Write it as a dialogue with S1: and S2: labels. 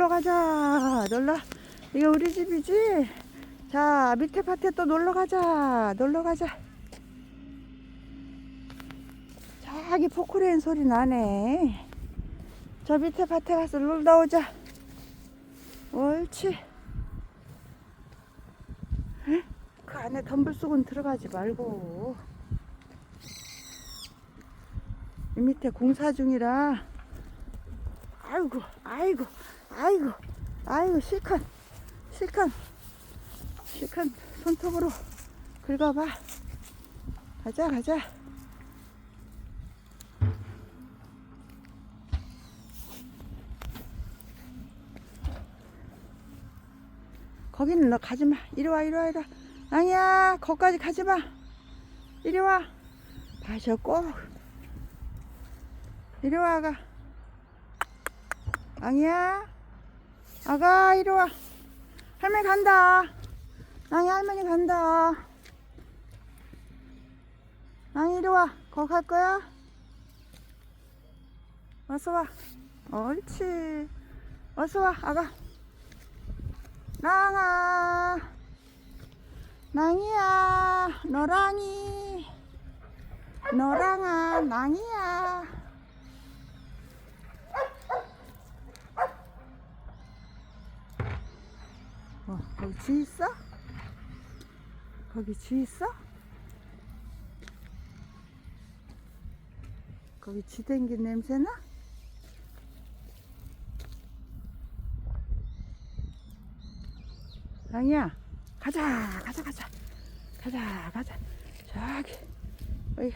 S1: 놀러 가자. 놀러. 이게 우리 집이지? 자, 밑에 밭에 또 놀러 가자. 놀러 가자. 저기 포크레인 소리 나네. 저 밑에 밭에 가서 놀다 오자. 옳지. 에? 그 안에 덤불속은 들어가지 말고. 이 밑에 공사 중이라. 아이고, 아이고, 아이고, 아이고, 실컷, 실컷, 실컷 손톱으로 긁어봐. 가자, 가자. 거기는 너 가지 마. 이리 와, 이리 와, 이리 와. 아니야, 거기까지 가지 마. 이리 와. 마셔, 꼭. 이리 와, 아가. 앙이야. 아가, 이리 와. 할머니 간다. 앙이 할머니 간다. 앙이 이리 와. 거기 갈 거야? 어서 와. 옳지. 어서 와, 아가. 랑아. 낭이야. 너랑이. 너랑아, 낭이야. 어, 거기 쥐 있어? 거기 쥐 있어? 거기 쥐 댕긴 냄새나? 아니야 가자 가자 가자 가자 가자 저기 어이